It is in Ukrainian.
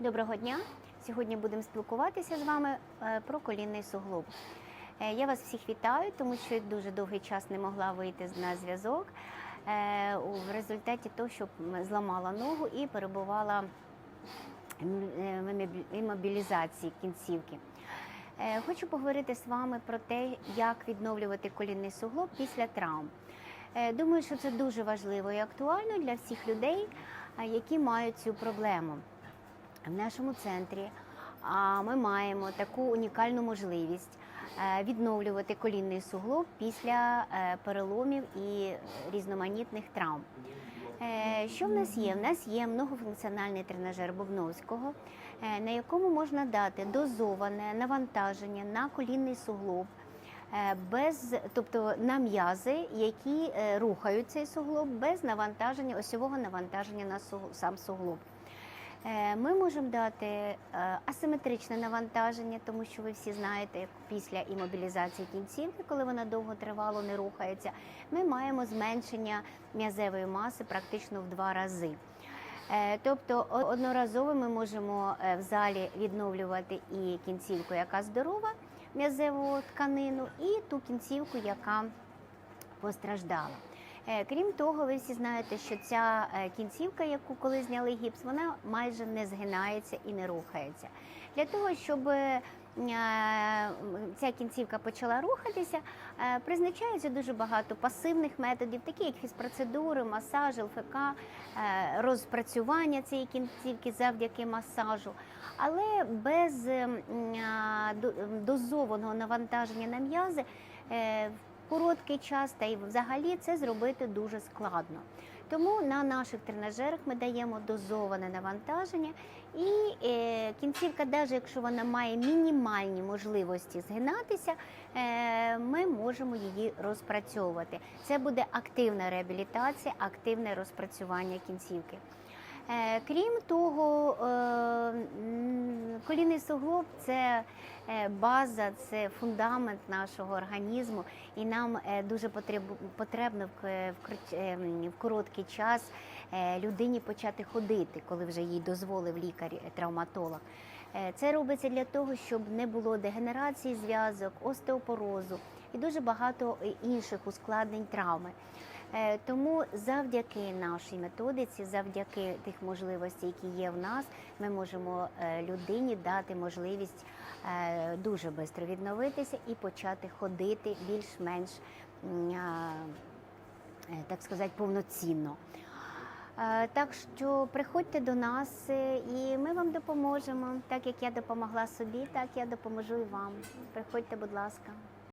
Доброго дня! Сьогодні будемо спілкуватися з вами е, про колінний суглоб. Е, Я вас всіх вітаю, тому що дуже довгий час не могла вийти на зв'язок е, в результаті того, що зламала ногу і перебувала в імобілізації кінцівки. Хочу поговорити з вами про те, як відновлювати колінний суглоб після травм. Думаю, що це дуже важливо і актуально для всіх людей, які мають цю проблему. В нашому центрі ми маємо таку унікальну можливість е, відновлювати колінний суглоб після е, переломів і різноманітних травм. Е, Що в нас є? В нас є многофункціональний тренажер Бобновського, е, на якому можна дати дозоване навантаження на колінний суглоб. Без, тобто на м'язи, які рухають цей суглоб без навантаження, осьового навантаження на сам суглоб. Е, Ми можемо дати е, асиметричне навантаження, тому що ви всі знаєте, після імобілізації кінцівки, коли вона довго тривало не рухається, ми маємо зменшення м'язевої маси практично в два рази. Е, Тобто одноразово ми можемо в залі відновлювати і кінцівку, яка здорова, м'язеву тканину, і ту кінцівку, яка постраждала. Е, Крім того, ви всі знаєте, що ця е, кінцівка, яку коли зняли гіпс, вона майже не згинається і не рухається. Для того, щоб е, ця кінцівка почала рухатися, призначається дуже багато пасивних методів, такі як фізпроцедури, масаж, ЛФК, розпрацювання цієї кінцівки завдяки масажу, але без дозованого навантаження на м'язи. Короткий час та й взагалі це зробити дуже складно. Тому на наших тренажерах ми даємо дозоване навантаження, і е, кінцівка, навіть якщо вона має мінімальні можливості згинатися, е, ми можемо її розпрацьовувати. Це буде активна реабілітація, активне розпрацювання кінцівки. Е, Крім того, е, колінний суглоб це е, база, це фундамент нашого організму, і нам дуже потрібно в короткий час людині почати ходити, коли вже їй дозволив лікар-травматолог. Це робиться для того, щоб не було дегенерації зв'язок, остеопорозу і дуже багато інших ускладнень травми. Е, Тому завдяки нашій методиці, завдяки тих можливостей, які є в нас, ми можемо е, людині дати можливість е, дуже швидко відновитися і почати ходити більш-менш, так сказати, повноцінно. Так що приходьте до нас і ми вам допоможемо. Так як я допомогла собі, так я допоможу і вам. Приходьте, будь ласка.